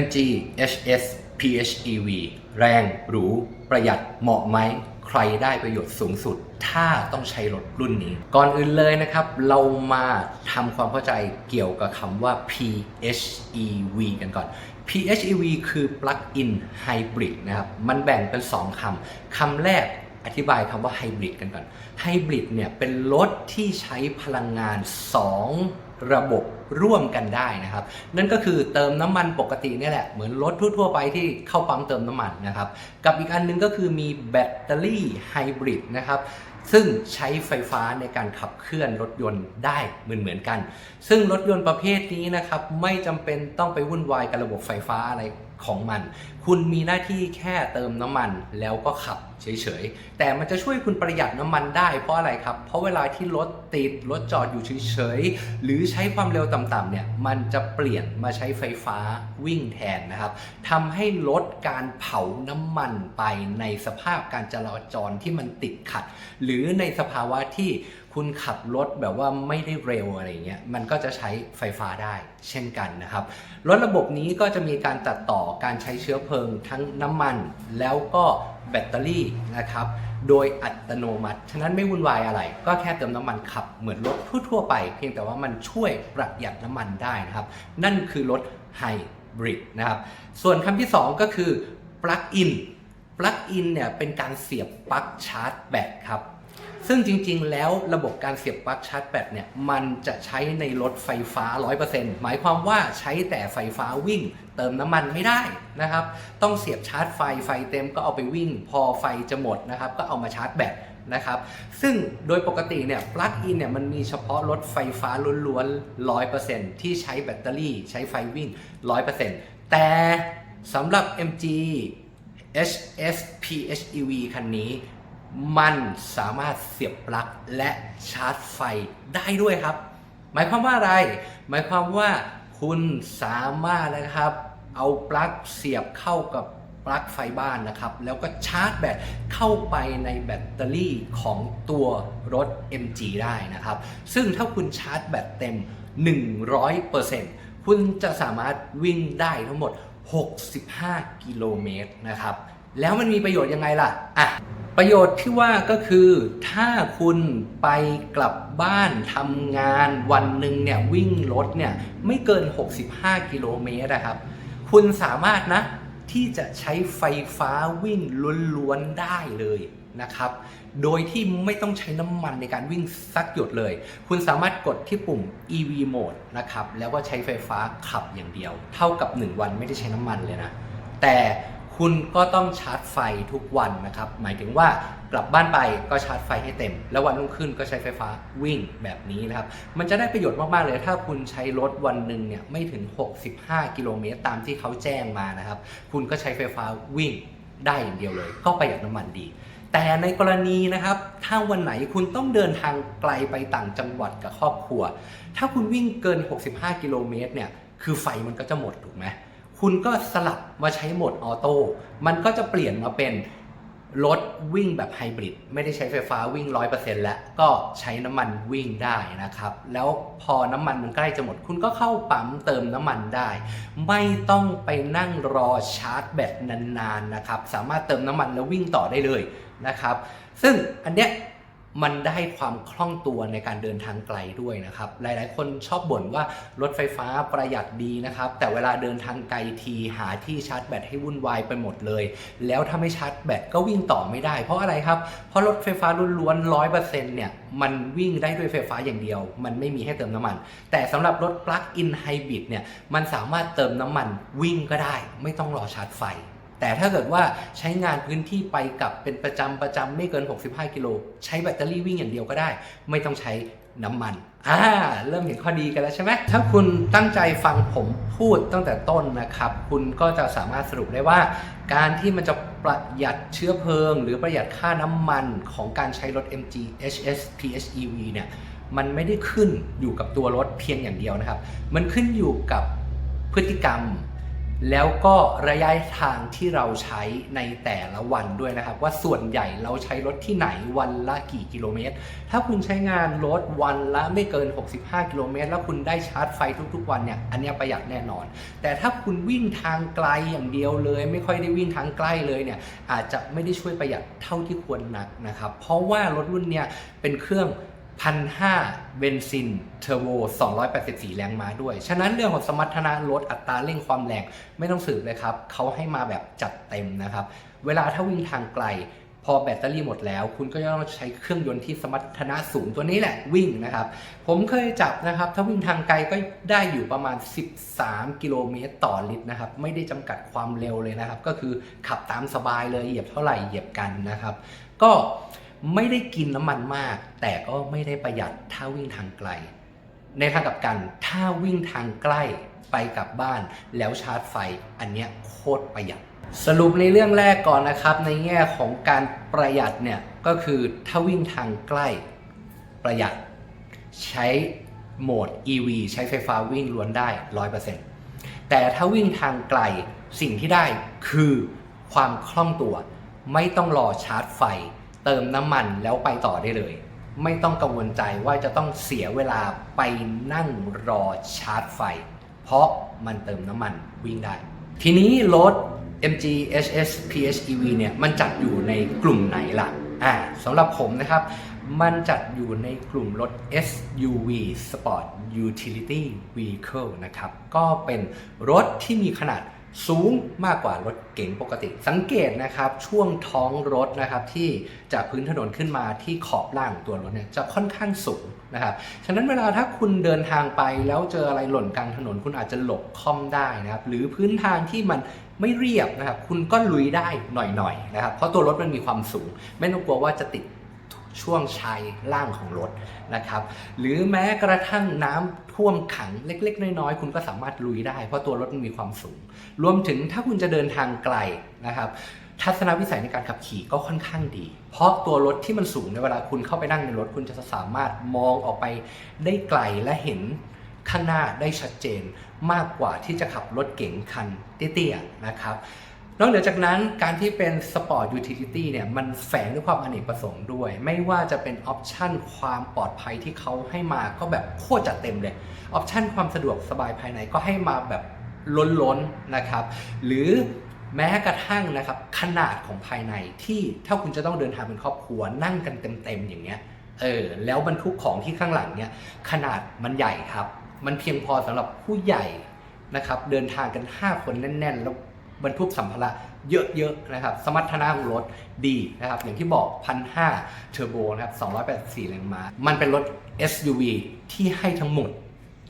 MG HS PHEV แรง หรู ประหยัด เหมาะไหม ใครได้ประโยชน์สูงสุด ถ้าต้องใช้รถรุ่นนี้ ก่อนอื่นเลยนะครับ เรามาทำความเข้าใจเกี่ยวกับคำว่า PHEV กันก่อน PHEV คือ Plug-in Hybrid นะครับ มันแบ่งเป็น 2คำคำแรกอธิบายคำว่า Hybrid กันก่อน Hybrid เนี่ยเป็นรถที่ใช้พลังงาน 2 ระบบร่วมกันได้นะครับ นั่นก็คือเติมน้ำมันปกตินี่แหละ เหมือนรถทั่ว ๆ ไปที่เข้าปั๊มเติมน้ำมันนะครับ กับอีกอันหนึงก็คือมีแบตเตอรี่ไฮบริดนะครับซึ่งใช้ไฟฟ้าในการขับเคลื่อนรถยนต์ได้เหมือนเหมือนกัน ซึ่งรถยนต์ประเภทนี้นะครับไม่จำเป็นต้องไปวุ่นวายกับระบบไฟฟ้าอะไรของมัน คุณมีหน้าที่แค่เติมน้ำมันแล้วก็ขับ เฉยๆ แต่มันจะช่วยคุณประหยัดน้ำมันได้เพราะอะไรครับ เพราะเวลาที่รถติดรถจอดอยู่เฉยๆ หรือใช้ความเร็วต่ำๆเนี่ยมันจะเปลี่ยนมาใช้ไฟฟ้าวิ่งแทนนะครับทำให้ลดการเผาน้ำมันไปในสภาพการจราจรที่มันติดขัด หรือในสภาวะที่คุณขับรถแบบว่าไม่ได้เร็วอะไรเงี้ย มันก็จะใช้ไฟฟ้าได้เช่นกันนะครับ รถระบบนี้ก็จะมีการตัดต่อการใช้เชื้อเพลิงทั้งน้ำมันแล้วก็ แบตเตอรี่นะครับโดยอัตโนมัติ ฉะนั้นไม่วุ่นวายอะไร ก็แค่เติมน้ำมันขับเหมือนรถทั่วๆไป เพียงแต่ว่ามันช่วยประหยัดน้ำมันได้นะครับ นั่นคือรถไฮบริดนะครับ ส่วนคำที่ 2 ก็คือปลั๊กอินปลั๊กอินเนี่ยเป็นการเสียบปลั๊กชาร์จแบตครับ ซึ่งจริงๆ แล้วระบบการเสียบปลั๊กชาร์จแบตเนี่ยมันจะใช้ในรถไฟฟ้า 100%หมายความว่าใช้แต่ไฟฟ้าวิ่ง เติมน้ำมันไม่ได้นะครับ ต้องเสียบชาร์จไฟไฟเต็มก็เอาไปวิ่ง พอไฟจะหมดนะครับ ก็เอามาชาร์จแบตนะครับ ซึ่งโดยปกติเนี่ยปลั๊กอินเนี่ยมันมีเฉพาะรถไฟฟ้าล้วนๆ 100%ที่ใช้แบตเตอรี่ ใช้ไฟวิ่ง 100%แต่สำหรับ MG HS PHEV คันนี้ มันสามารถเสียบปลั๊กและชาร์จไฟได้ด้วยครับ หมายความว่าอะไร หมายความว่าคุณสามารถนะครับ เอาปลั๊กเสียบเข้ากับปลั๊กไฟบ้านนะครับ แล้วก็ชาร์จแบตเข้าไปในแบตเตอรี่ของตัวรถ MG ได้นะครับ ซึ่งถ้าคุณชาร์จแบตเต็ม 100%คุณจะสามารถวิ่งได้ทั้งหมด 65 กิโลเมตรนะครับ แล้วมันมีประโยชน์ยังไงล่ะ อะ ประโยชน์ที่ว่าก็คือถ้าคุณไปกลับบ้านทำงานวันหนึ่งเนี่ยวิ่งรถเนี่ยไม่เกิน 65 กิโลเมตรนะครับ คุณสามารถนะที่จะใช้ไฟฟ้าวิ่งล้วนๆได้เลยนะครับ โดยที่ไม่ต้องใช้น้ำมันในการวิ่งสักหยดเลย คุณสามารถกดที่ปุ่ม EV mode นะครับ แล้วก็ใช้ไฟฟ้าขับอย่างเดียว เท่ากับ 1 วันไม่ได้ใช้น้ำมันเลยนะ แต่ คุณก็ต้องชาร์จไฟทุกวันนะครับ หมายถึงว่ากลับบ้านไปก็ชาร์จไฟให้เต็ม แล้ววันรุ่งขึ้นก็ใช้ไฟฟ้าวิ่งแบบนี้นะครับ มันจะได้ประโยชน์มาก ๆ เลย ถ้าคุณใช้รถวันหนึ่งเนี่ยไม่ถึง 65 กิโลเมตรตามที่เขาแจ้งมานะครับ คุณก็ใช้ไฟฟ้าวิ่งได้อย่างเดียวเลย ก็ประหยัดน้ำมันดีแต่ในกรณีนะครับ ถ้าวันไหนคุณต้องเดินทางไกลไปต่างจังหวัดกับครอบครัว ถ้าคุณวิ่งเกิน 65 กิโลเมตรเนี่ย คือไฟมันก็จะหมดถูกไหม คุณก็สลับมาใช้โหมดออโต้มันก็จะเปลี่ยนมาเป็นรถวิ่งแบบไฮบริดไม่ได้ใช้ไฟฟ้าวิ่ง 100%แล้วก็ใช้น้ำมันวิ่งได้นะครับ แล้วพอน้ำมันมันใกล้จะหมด คุณก็เข้าปั๊มเติมน้ำมันได้ ไม่ต้องไปนั่งรอชาร์จแบตนานๆนะครับ สามารถเติมน้ำมันแล้ววิ่งต่อได้เลยนะครับ ซึ่งอันเนี้ย มันได้ความคล่องตัวในการเดินทางไกลด้วยนะครับ หลายๆ คนชอบบ่นว่ารถไฟฟ้าประหยัดดีนะครับ แต่เวลาเดินทางไกลทีหาที่ชาร์จแบตให้วุ่นวายไปหมดเลย แล้วถ้าไม่ชาร์จแบตก็วิ่งต่อไม่ได้ เพราะอะไรครับ เพราะรถไฟฟ้าล้วนๆร้อยเปอร์เซ็นต์เนี่ย มันวิ่งได้ด้วยไฟฟ้าอย่างเดียว มันไม่มีให้เติมน้ำมัน แต่สำหรับรถ plug-in hybrid เนี่ย มันสามารถเติมน้ำมันวิ่งก็ได้ ไม่ต้องรอชาร์จไฟ แต่ถ้าเกิดว่าใช้งานพื้นที่ไปกลับเป็นประจำประจำไม่เกิน 65 กิโล ใช้แบตเตอรี่วิ่งอย่างเดียวก็ได้ ไม่ต้องใช้น้ำมันอ่าเริ่มเห็นข้อดีกันแล้วใช่ไหมถ้าคุณตั้งใจฟังผมพูดตั้งแต่ต้นนะครับ คุณก็จะสามารถสรุปได้ว่า การที่มันจะประหยัดเชื้อเพลิง หรือประหยัดค่าน้ำมันของการใช้รถ MG HS PHEV เนี่ยมันไม่ได้ขึ้นอยู่กับตัวรถเพียงอย่างเดียวนะครับ มันขึ้นอยู่กับพฤติกรรม แล้วก็ระยะทางที่เราใช้ในแต่ละวันด้วยนะครับ ว่าส่วนใหญ่เราใช้รถที่ไหนวันละกี่กิโลเมตร ถ้าคุณใช้งานรถวันละไม่เกิน 65 กิโลเมตร แล้วคุณได้ชาร์จไฟทุกๆ วันเนี่ยอันนี้ประหยัดแน่นอน แต่ถ้าคุณวิ่งทางไกลอย่างเดียวเลย ไม่ค่อยได้วิ่งทางใกล้เลยเนี่ยอาจจะไม่ได้ช่วยประหยัดเท่าที่ควรนักนะครับ เพราะว่ารถรุ่นเนี้ยเป็นเครื่อง 1,500 เบนซินเทอร์โบ284 แรงม้าด้วย ฉะนั้นเรื่องของสมรรถนะรถอัตราเร่งความแรงไม่ต้องสืบเลยครับ เขาให้มาแบบจัดเต็มนะครับ เวลาถ้าวิ่งทางไกล พอแบตเตอรี่หมดแล้ว คุณก็จะต้องใช้เครื่องยนต์ที่สมรรถนะสูงตัวนี้แหละวิ่งนะครับ ผมเคยจับนะครับ ถ้าวิ่งทางไกลก็ได้อยู่ประมาณ 13 กิโลเมตรต่อลิตรนะครับ ไม่ได้จำกัดความเร็วเลยนะครับ ก็คือขับตามสบายเลยเหยียบเท่าไหร่เหยียบกันนะครับ ก็ ไม่ได้กินน้ำมันมาก แต่ก็ไม่ได้ประหยัดถ้าวิ่งทางไกล ในทางกับกันถ้าวิ่งทางใกล้ไปกลับบ้านแล้วชาร์จไฟอันเนี้ยโคตรประหยัด สรุปในเรื่องแรกก่อนนะครับ ในแง่ของการประหยัดเนี่ยก็คือถ้าวิ่งทางใกล้ประหยัดใช้โหมด EV ใช้ไฟฟ้าวิ่งล้วนได้ 100%แต่ถ้าวิ่งทางไกลสิ่งที่ได้คือความคล่องตัว ไม่ต้องรอชาร์จไฟ เติมน้ำมันแล้วไปต่อได้เลย ไม่ต้องกังวลใจว่าจะต้องเสียเวลาไปนั่งรอชาร์จไฟ เพราะมันเติมน้ำมันวิ่งได้ ทีนี้รถ MG HS PHEV เนี่ยมันจัดอยู่ในกลุ่มไหนล่ะอ่าสำหรับผมนะครับ มันจัดอยู่ในกลุ่มรถ SUV Sport Utility Vehicle นะครับ ก็เป็นรถที่มีขนาด สูงมากกว่ารถเก๋งปกติ สังเกตนะครับช่วงท้องรถนะครับที่จากพื้นถนนขึ้นมาที่ขอบล่างตัวรถเนี่ยจะค่อนข้างสูงนะครับฉะนั้นเวลาถ้าคุณเดินทางไปแล้วเจออะไรหล่นกลางถนน คุณอาจจะหลบค่อมได้นะครับหรือพื้นทางที่มันไม่เรียบนะครับคุณก็ลุยได้หน่อยๆนะครับเพราะตัวรถมันมีความสูง ไม่ต้องกลัวว่าจะติด ช่วงชายล่างของรถนะครับ หรือแม้กระทั่งน้ำท่วมขังเล็ก ๆ น้อยๆคุณก็สามารถลุยได้ เพราะตัวรถมันมีความสูง รวมถึงถ้าคุณจะเดินทางไกลนะครับทัศนวิสัยในการขับขี่ก็ค่อนข้างดี เพราะตัวรถที่มันสูงในเวลาคุณเข้าไปนั่งในรถ คุณจะสามารถมองออกไปได้ไกลและเห็นข้างหน้าได้ชัดเจน มากกว่าที่จะขับรถเก๋งคันเตี้ยๆนะครับ นอกเหนือจากนั้นการที่เป็น Sport Utility เนี่ยมันแฝงด้วยความอเนกประสงค์ด้วย ไม่ว่าจะเป็นออปชันความปลอดภัยที่เขาให้มาก็แบบโคตรจัดเต็มเลยออปชันความสะดวกสบายภายในก็ให้มาแบบล้นๆนะครับหรือแม้กระทั่งนะครับขนาดของภายในที่ถ้าคุณจะต้องเดินทางเป็นครอบครัวนั่งกันเต็มๆอย่างเงี้ยเออแล้วบรรทุกของที่ข้างหลังเนี่ยขนาดมันใหญ่ครับ มันเพียงพอสำหรับผู้ใหญ่นะครับเดินทางกัน 5 คนแน่นๆแล้ว บรรทุกสัมภาระเยอะๆนะครับ สมรรถนะของรถดีนะครับ อย่างที่บอก1,500เทอร์โบนะครับ284แรงม้า มันเป็นรถ SUV ที่ให้ทั้งหมด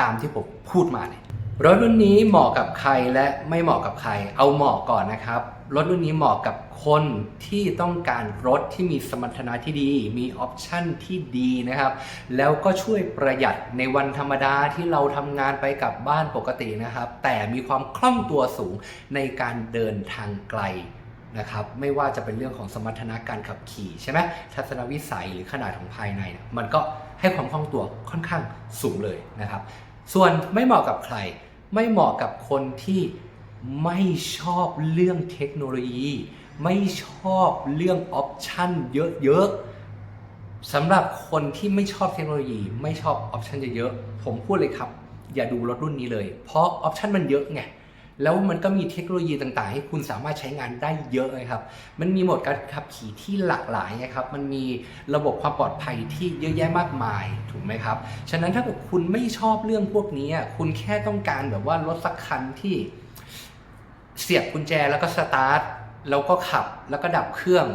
ตามที่ผมพูดมาเนี่ยรถรุ่นนี้เหมาะกับใครและไม่เหมาะกับใคร เอาเหมาะก่อนนะครับ รถรุ่นนี้เหมาะกับคนที่ต้องการรถที่มีสมรรถนะที่ดี มีออปชันที่ดีนะครับ แล้วก็ช่วยประหยัดในวันธรรมดาที่เราทำงานไปกลับบ้านปกตินะครับ แต่มีความคล่องตัวสูงในการเดินทางไกลนะครับไม่ว่าจะเป็นเรื่องของสมรรถนะการขับขี่ใช่ไหมทัศนวิสัยหรือขนาดของภายในมันก็ให้ความคล่องตัวค่อนข้างสูงเลยนะครับ ส่วนไม่เหมาะกับใคร ไม่เหมาะกับคนที่ ไม่ชอบเรื่องเทคโนโลยี ไม่ชอบเรื่องออปชันเยอะๆสำหรับคนที่ไม่ชอบเทคโนโลยี ไม่ชอบออปชันเยอะๆผมพูดเลยครับ อย่าดูรถรุ่นนี้เลย เพราะออปชันมันเยอะไงแล้วมันก็มีเทคโนโลยีต่างๆ ให้คุณสามารถใช้งานได้เยอะเลยครับ มันมีโหมดการขับขี่ที่หลากหลายนะครับ มันมีระบบความปลอดภัยที่เยอะแยะมากมาย ถูกไหมครับ ฉะนั้นถ้าเกิดคุณไม่ชอบเรื่องพวกนี้ คุณแค่ต้องการแบบว่ารถสักคันที่ เสียบกุญแจแล้วก็สตาร์ทแล้วก็ขับแล้วก็ดับเครื่อง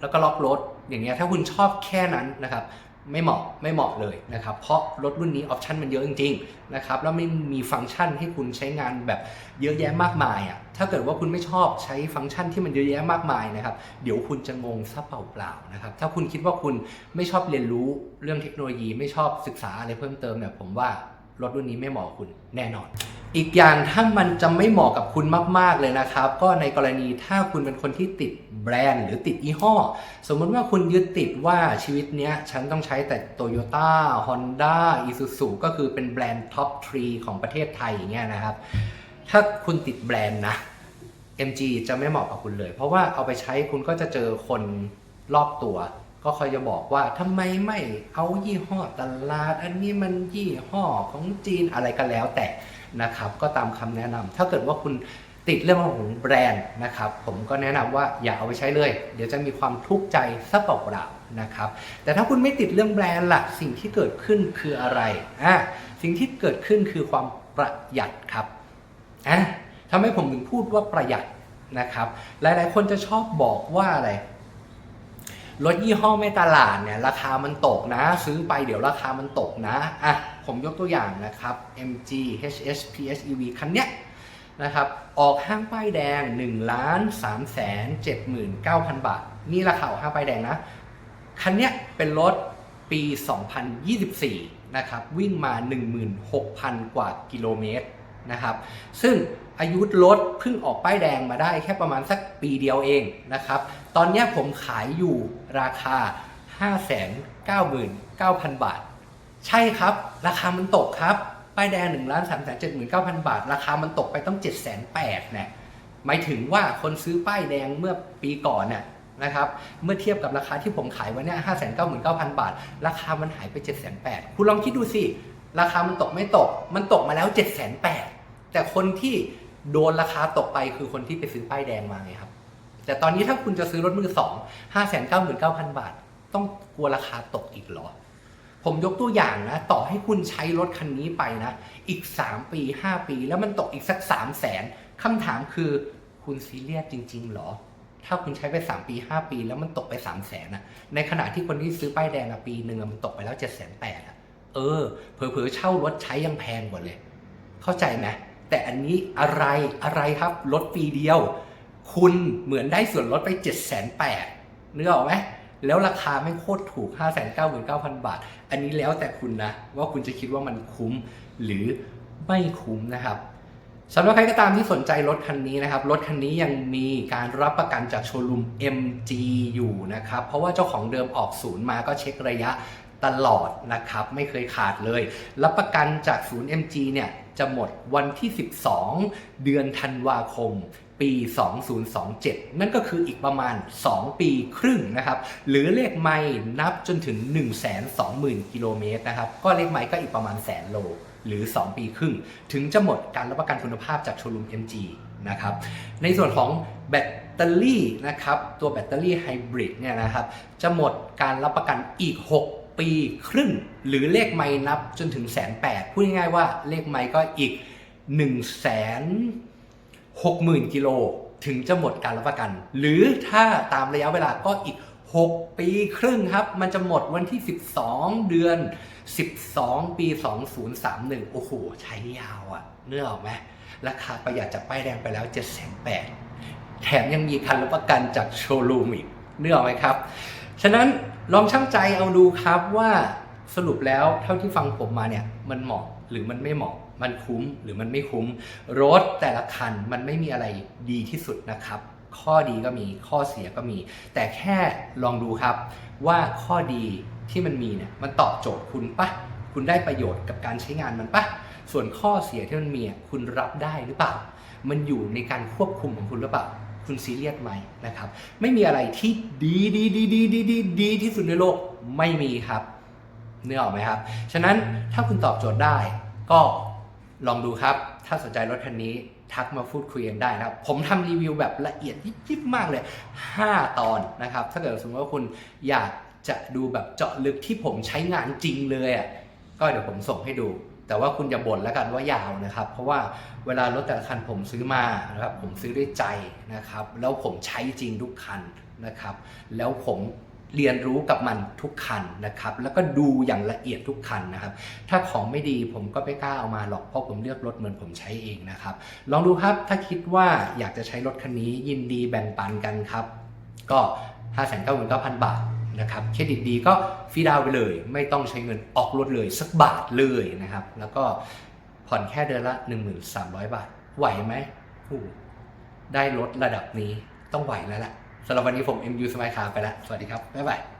แล้วก็ล็อกรถอย่างเงี้ยถ้าคุณชอบแค่นั้นนะครับไม่เหมาะไม่เหมาะเลยนะครับ เพราะรถรุ่นนี้ออปชันมันเยอะจริงๆนะครับแล้วไม่มีฟังก์ชันให้คุณใช้งานแบบเยอะแยะมากมายอะถ้าเกิดว่าคุณไม่ชอบใช้ฟังก์ชันที่มันเยอะแยะมากมายนะครับ เดี๋ยวคุณจะงงซะเปล่าๆนะครับ ถ้าคุณคิดว่าคุณไม่ชอบเรียนรู้เรื่องเทคโนโลยี ไม่ชอบศึกษาอะไรเพิ่มเติมเนี่ยผมว่า รถรุ่นนี้ไม่เหมาะคุณแน่นอน อีกอย่างถ้ามันจะไม่เหมาะกับคุณมาก ๆ เลยนะครับ ก็ในกรณีถ้าคุณเป็นคนที่ติดแบรนด์หรือติดยี่ห้อ สมมติว่าคุณยึดติดว่าชีวิตเนี้ยฉันต้องใช้แต่ Toyota Honda Isuzu ก็คือเป็นแบรนด์ท็อปทรีของประเทศไทยอย่างเงี้ยนะครับ ถ้าคุณติดแบรนด์นะ MG จะไม่เหมาะกับคุณเลย เพราะว่าเอาไปใช้คุณก็จะเจอคนรอบตัว ก็คอยจะบอกว่าทำไมไม่เอายี่ห้อตลาด อันนี้มันยี่ห้อของจีนอะไรก็แล้วแต่นะครับ ก็ตามคำแนะนำถ้าเกิดว่าคุณติดเรื่องของแบรนด์นะครับ ผมก็แนะนำว่าอย่าเอาไปใช้เลย เดี๋ยวจะมีความทุกข์ใจซะเปล่าๆนะครับ แต่ถ้าคุณไม่ติดเรื่องแบรนด์ล่ะสิ่งที่เกิดขึ้นคืออะไรอะสิ่งที่เกิดขึ้นคือความประหยัดครับอะทำให้ผมถึงพูดว่าประหยัดนะครับ หลายๆ คนจะชอบบอกว่าอะไร รถยี่ห้อไม่ตลาดเนี่ยราคามันตกนะ ซื้อไปเดี๋ยวราคามันตกนะอะผมยกตัวอย่างนะครับ MG HS PHEV คันเนี้ยนะครับออกห้างป้ายแดง1ล้าน3แสน79,000บาท นี่ราคาออกห้างป้ายแดงนะ คันเนี้ยเป็นรถปี 2024 นะครับ วิ่งมา 16,000 กว่ากิโลเมตรนะครับ ซึ่ง อายุรถเพิ่งออกป้ายแดงมาได้แค่ประมาณสักปีเดียวเองนะครับ ตอนนี้ผมขายอยู่ราคา 599,000 บาท ใช่ครับ ราคามันตกครับ ป้ายแดง1ล้าน3 7 9 0 0 0 บาท ราคามันตกไปต้อง 7 8 0 0 0เนี่ยหมายถึงว่าคนซื้อป้ายแดงเมื่อปีก่อนเนี่ยนะครับเมื่อเทียบกับราคาที่ผมขายไว้เนี่ย599,000บาท ราคามันหายไป7 8 0 0 0คุณลองคิดดูสิ ราคามันตกไม่ตก มันตกมาแล้ว7 8 0 0 0แต่คนที่ โดนราคาตกไปคือคนที่ไปซื้อป้ายแดงมาไงครับ แต่ตอนนี้ถ้าคุณจะซื้อรถมือสองห้าแสนเก้าหมื่นเก้าพันบาท ต้องกลัวราคาตกอีกเหรอ ผมยกตัวอย่างนะ ต่อให้คุณใช้รถคันนี้ไปนะ อีก3ปี5ปี แล้วมันตกอีกสัก3 0 0แสนคำถามคือคุณซีเรียสจริงๆเหรอ ถ้าคุณใช้ไป3ปี5ปี แล้วมันตกไป3 0 0แสนอะในขณะที่คนที่ซื้อป้ายแดงอะปีหนึ่งอะมันตกไปแล้ว7จ็ดแสนแปดอะเออ เผลอๆเช่ารถใช้ยังแพงกว่าเลย เข้าใจไหม แต่อันนี้อะไรอะไรครับรถปีเดียว คุณเหมือนได้ส่วนลดไป 7 8 0 0 0นึกออกไหมแล้วราคาไม่โคตรถูก 5 9 9 0 0 0 บาท อันนี้แล้วแต่คุณนะ ว่าคุณจะคิดว่ามันคุ้มหรือไม่คุ้มนะครับสำหรับใครก็ตามที่สนใจรถคันนี้นะครับ รถคันนี้ยังมีการรับประกันจากโชว์รูม MG อยู่นะครับ เพราะว่าเจ้าของเดิมออกศูนย์มาก็เช็คระยะ ตลอดนะครับ ไม่เคยขาดเลย รับประกันจากศูนย์ MG เนี่ยจะหมดวันที่ 12 เดือนธันวาคม ปี 2027 นั่นก็คืออีกประมาณ 2 ปีครึ่งนะครับ หรือเลขไม้นับจนถึง 120,000 กิโลเมตรนะครับ ก็เลขไม้ก็อีกประมาณแสนโลหรือ 2 ปีครึ่ง ถึงจะหมดการรับประกันคุณภาพจากโชว์รูม MG นะครับ ในส่วนของแบตเตอรี่นะครับ ตัวแบตเตอรี่ไฮบริดเนี่ยนะครับ จะหมดการรับประกันอีก 6 ปีครึ่ง หรือเลขไม้นับจนถึงแสนแปดพูดง่ายๆว่าเลขไม้ก็อีก1 0 0 0 0แสน60,000กิโลถึงจะหมดการรับประกัน หรือถ้าตามระยะเวลาก็อีก 6 ปีครึ่งครับ มันจะหมดวันที่ 12 เดือน 12 ปี 2031 โอ้โห ใช้ยาวอะเนื้อออกไหมราคาประหยัดจากป้ายแดงไปแล้ว7 8 0 0 0แถมยังมีคันรับประกันจากโชว์รูมอีกเนื้อออกไหมครับ ฉะนั้นลองช่างใจเอาดูครับว่าสรุปแล้วเท่าที่ฟังผมมาเนี่ยมันเหมาะหรือมันไม่เหมาะ มันคุ้มหรือมันไม่คุ้ม รถแต่ละคันมันไม่มีอะไรดีที่สุดนะครับ ข้อดีก็มีข้อเสียก็มี แต่แค่ลองดูครับว่าข้อดีที่มันมีเนี่ยมันตอบโจทย์คุณปะคุณได้ประโยชน์กับการใช้งานมันปะส่วนข้อเสียที่มันมีคุณรับได้หรือเปล่า มันอยู่ในการควบคุมของคุณหรือเปล่า คุณซีเรียสไหมนะครับ ไม่มีอะไรที่ดีดีดีดีดีดีดีที่สุดในโลกไม่มีครับเนื้อออกไหมครับ ฉะนั้นถ้าคุณตอบโจทย์ได้ ก็ลองดูครับ ถ้าสนใจรถคันนี้ทักมาพูดคุยกันได้นะครับ ผมทำรีวิวแบบละเอียดยิบๆมากเลย 5 ตอนนะครับ ถ้าเกิดสมมติว่าคุณอยากจะดูแบบเจาะลึกที่ผมใช้งานจริงเลยอะก็เดี๋ยวผมส่งให้ดู แต่ว่าคุณอย่าบ่นแล้วกันว่ายาวนะครับ เพราะว่าเวลารถแต่ละคันผมซื้อมานะครับผมซื้อด้วยใจนะครับ แล้วผมใช้จริงทุกคันนะครับ แล้วผมเรียนรู้กับมันทุกคันนะครับ แล้วก็ดูอย่างละเอียดทุกคันนะครับ ถ้าของไม่ดีผมก็ไม่กล้าเอามาหรอกเพราะผมเลือกรถเหมือนผมใช้เองนะครับ ลองดูครับถ้าคิดว่าอยากจะใช้รถคันนี้ยินดีแบ่งปันกันครับ ก็ 5 9 9 0 0 0 บาท นะครับเครดิตดีก็ฟรีดาวน์ไปเลย ไม่ต้องใช้เงินออกรถเลยสักบาทเลยนะครับ แล้วก็ผ่อนแค่เดือนละ 1,300 บาท ไหวไหมได้รถระดับนี้ต้องไหวแล้วแหละสำหรับวันนี้ผม MU สมัยคาไปแล้ว สวัสดีครับ บ๊ายบาย